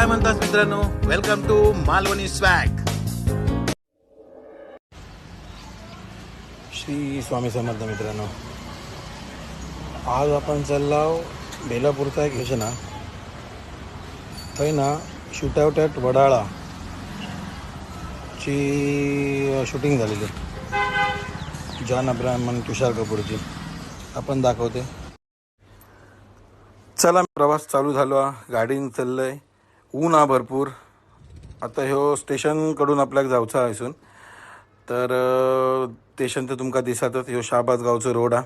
काय म्हणतात मित्रांनो? Welcome to Malvani swag Shri Swami Samarth मित्रांनो आज आपण चाललो बेलापूरचा एक योजना थंय ना शूटआउट ॲट वडाळा ची शूटिंग झालेली जॉन अब्राहम आणि तुषार कपूरची. आपण दाखवते. चला प्रवास चालू झालो गाडी चाललं चाललंय. ऊन हा भरपूर. आता ह्यो स्टेशनकडून आपल्याक जावचो हयसून तर स्टेशन तर तुमका दिसतच ह्यो शाहबाज गांवचो रोड हा.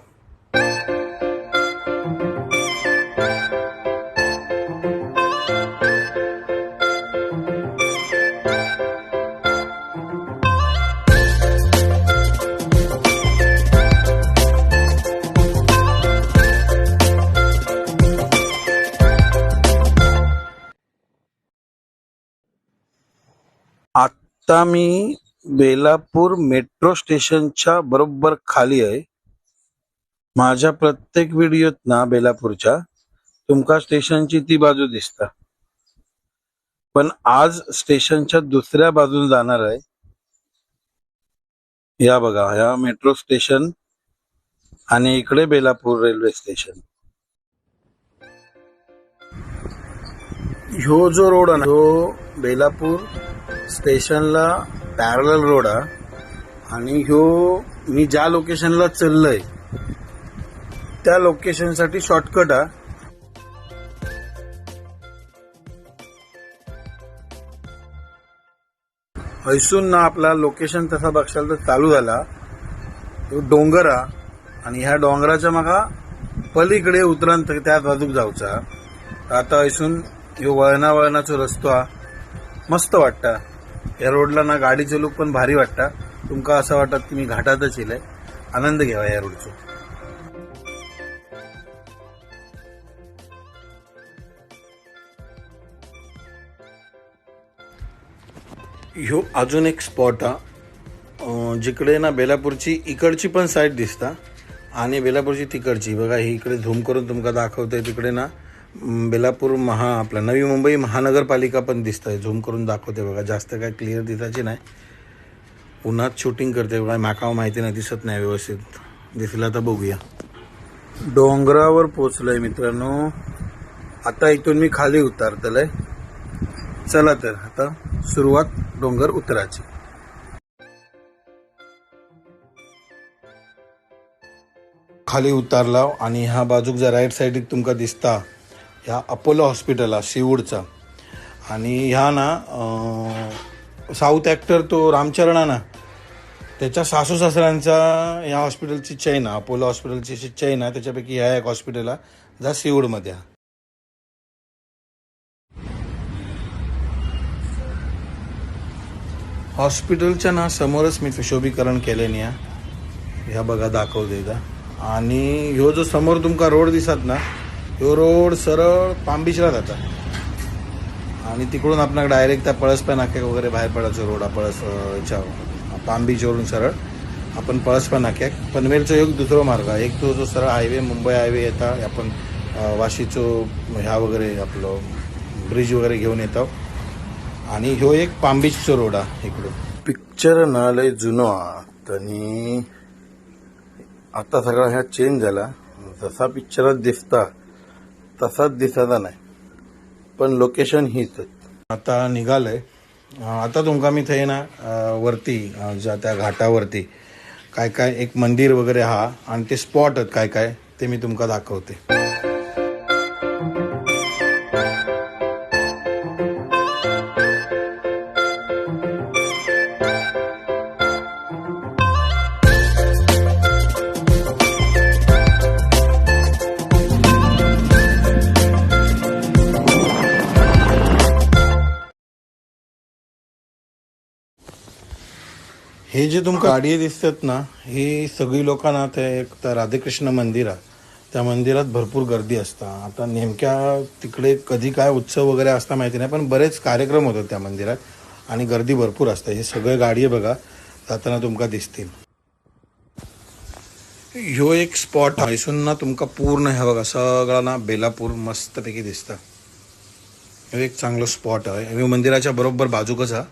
आत्ता मी बेलापूर मेट्रो स्टेशनच्या बरोबर खाली आहे. माझ्या प्रत्येक व्हिडिओत ना बेलापूरच्या तुमका स्टेशनची ती बाजू दिसता. पण आज स्टेशनच्या दुसऱ्या बाजून जाणार आहे. या बघा ह्या मेट्रो स्टेशन आणि इकडे बेलापूर रेल्वे स्टेशन. ह्यो जो रोड आहे ह्यो बेलापूर स्टेशनला पॅरल रोड आहे. आणि ह्यो मी ज्या लोकेशनला चाललंय त्या लोकेशनसाठी शॉर्टकट आहे. हैसून ना आपला लोकेशन तसा बघशाल तर चालू झाला. तो डोंगर हा आणि ह्या डोंगराच्या मागा पलीकडे उतरान त- त्या बाजूक जावचा आता हैसून ह्यो वळणा वळणाचो रस्तो हा मस्त वाटता. या रोडला ना गाडीचं लुक पण भारी वाटता तुमका असं वाटत की मी घाटातच येईल. आनंद घ्यावा या रोडचा ह्यो अजून एक स्पॉट हा. जिकडे ना बेलापूरची इकडची पण साईड दिसता. आणि बेलापूरची तिकडची. बघा ही इकडे झूम करून तुमका दाखवतंय तिकडे ना. बेलापूर महा आपला नवी मुंबई महानगरपालिका पण दिसतंय. झूम करून दाखवते बघा. जास्त काय क्लिअर दिसायची नाही. उन्हात शूटिंग करते बघा. माका माहिती नाही दिसत नाही व्यवस्थित. दिसला तर बघूया. डोंगरावर पोचलोय मित्रांनो. आता इथून मी खाली उतारतलंय चला तर आता सुरुवात डोंगर उतराची खाली उतारला आणि ह्या बाजूक जर राईट साईडीक तुमका दिसता. ह्या अपोलो हॉस्पिटल हा शिवूडचा आणि ह्या ना साऊथ ॲक्टर तो रामचरण ना त्याच्या सासू सासऱ्यांचा या हॉस्पिटलची चैन आहे अपोलो हॉस्पिटलची अशी चैन आहे त्याच्यापैकी ह्या एक हॉस्पिटल आहे जा सिवूडमध्ये आहे. हॉस्पिटलच्या ना समोरच मी सुशोभीकरण केले नाही ह्या बघा दाखवते इथं आणि ह्यो जो समोर तुमका रोड दिसत ना तो रोड सरळ पांबिशला जाता आणि तिकडून आपल्याला डायरेक्ट त्या पळसपा नाक्या वगैरे बाहेर पडायचं रोड पळस अं, पाम बीचवरून सरळ. आपण पळसपा नाक्याक. पनवेलचा एक दुसरो मार्ग आहे. एक तो जो सरळ हायवे मुंबई हायवे येता आपण वाशीचो ह्या वगैरे आपलं ब्रिज वगैरे घेऊन येतो. आणि ह्यो एक पांबीचचो रोड आहे इकडं पिक्चर ना लय जुनो आणि आता सगळा ह्या चेंज झाला. जसा पिक्चरात दिसता तसाच दिसता नाही पण लोकेशन हीच. आता निघालंय. आता तुमका मी थंय ना वरती ज्या त्या घाटावरती काय काय एक मंदिर वगैरे हा आणि ते स्पॉट आहेत काय काय ते मी तुमका दाखवते. हे जे तुमका गाडी दिसतात ना ही सगळी लोकांना ते एक तर राधेकृष्ण मंदिर आहे. त्या मंदिरात भरपूर गर्दी असता. आता नेमक्या तिकडे कधी काय उत्सव वगैरे असता माहिती नाही पण बरेच कार्यक्रम होतात त्या मंदिरात आणि गर्दी भरपूर असते. हे सगळे गाडी बघा जाताना तुमका दिसतील. ह्यो एक स्पॉट हायसून ना तुमका पूर्ण ह्या बघा सगळा ना बेलापूर मस्तपैकी दिसता. हे एक चांगलं स्पॉट आहे. मंदिराच्या बरोबर बाजूकच हा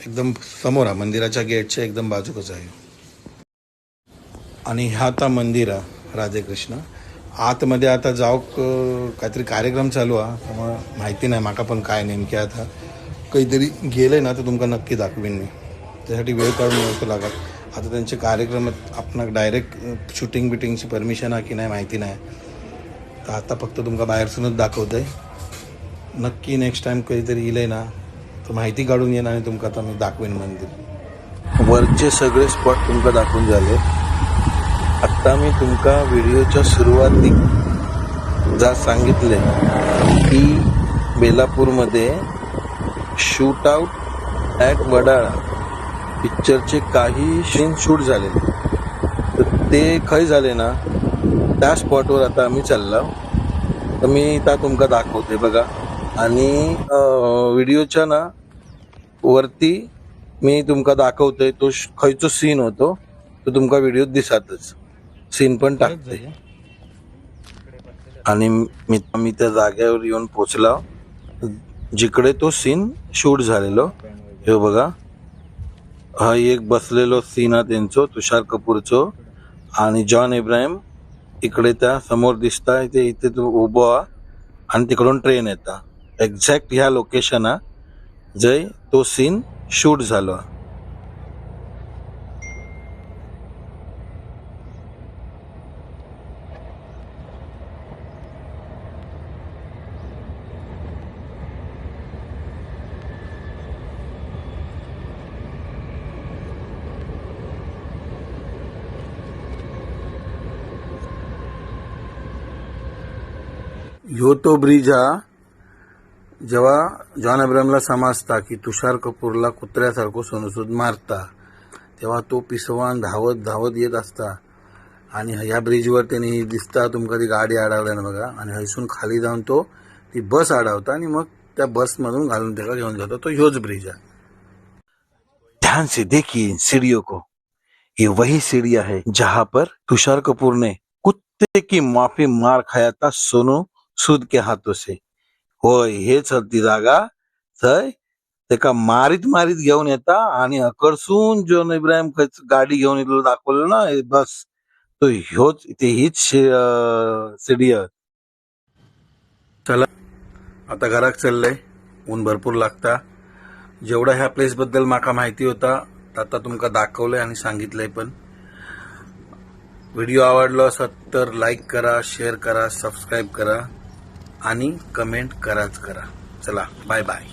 एकदम समोर हा मंदिराच्या गेटच्या एकदम बाजूकच आहे. आणि ह्या आता मंदिर आहे राधेकृष्ण. आतमध्ये आता जाऊ काहीतरी कार्यक्रम चालू आहे त्यामुळं माहिती नाही माका पण काय नेमके आता. काहीतरी गेलं ना तर तुमका नक्की दाखवीन मी. त्यासाठी वेळ काढून नव्हतं लागत. आता त्यांचे कार्यक्रम आपण डायरेक्ट शूटिंग बिटिंगची परमिशन आहे की नाही माहिती नाही. तर आता फक्त तुमका बाहेरसूनच दाखवतं आहे नक्की नेक्स्ट टाईम कधीतरी येईल ना तर माहिती काढून येणार आणि तुमका आता मी दाखवेन मंदिर. वरचे सगळे स्पॉट तुमका दाखवून झाले. आत्ता मी तुमका व्हिडिओच्या सुरुवातीक जा सांगितले की बेलापूरमध्ये शूट आउट ॲट वडाळा पिक्चरचे काही सीन शूट झाले. तर ते खय झाले ना त्या स्पॉटवर आता आम्ही चाललो. तर मी त्या तुमका दाखवते बघा. आणि व्हिडिओच्या ना वरती मी तुमका दाखवतोय तो खयचो सीन होतो तो तुमका व्हिडिओत दिसातच. सीन पण टाकते आणि मी मी त्या जागेवर येऊन पोचला. जिकडे तो सीन शूट झालेलो हे बघा. हा एक बसलेलो सीन हा त्यांचो तुषार कपूरचो. आणि जॉन इब्राहिम इकडे त्या समोर दिसताय ते इथे तो उभो. हा आणि तिकडून ट्रेन येता. एक्झॅक्ट ह्या लोकेशना जय तो सीन शूट झालो. ह्यो तो ब्रिज हा जेव्हा जॉन अब्राहमला समजता की तुषार कपूरला कुत्र्यासारखं सोनसूद मारता तेव्हा तो पिसवान धावत धावत येत असता. आणि ह्या ब्रिजवर त्यांनी दिसता तुमका ती गाडी अडवल्यानं बघा. आणि हयसून खाली जाऊन तो ती बस अडवता आणि मग त्या बसमधून घालून त्याला घेऊन जातो. तो ह्योच ब्रिज आहे. ध्यान से देखिए इन सीढ़ियों को। ये वही सीढ़िया है जहां पर तुषार कपूर ने कुत्ते की माफी मार खाया था सोनू सूद के हाथों से। होय हेच ती जागा थंय तेका मारीत मारीत घेऊन येता आणि अकडसून जॉन इब्राहिम खंयच गाडी घेऊन येतलो दाखवलं ना बस. तो ह्योच ते हीच सिडी चला आता घरात चाललंय ऊन भरपूर लागता. जेवढा ह्या प्लेस बद्दल माका माहिती होता आता तुमका दाखवलंय आणि सांगितलंय पण. व्हिडिओ आवडलो असत तर लाईक करा शेअर करा सबस्क्राईब करा. आणि कमेंट कराच करा. चला बाय बाय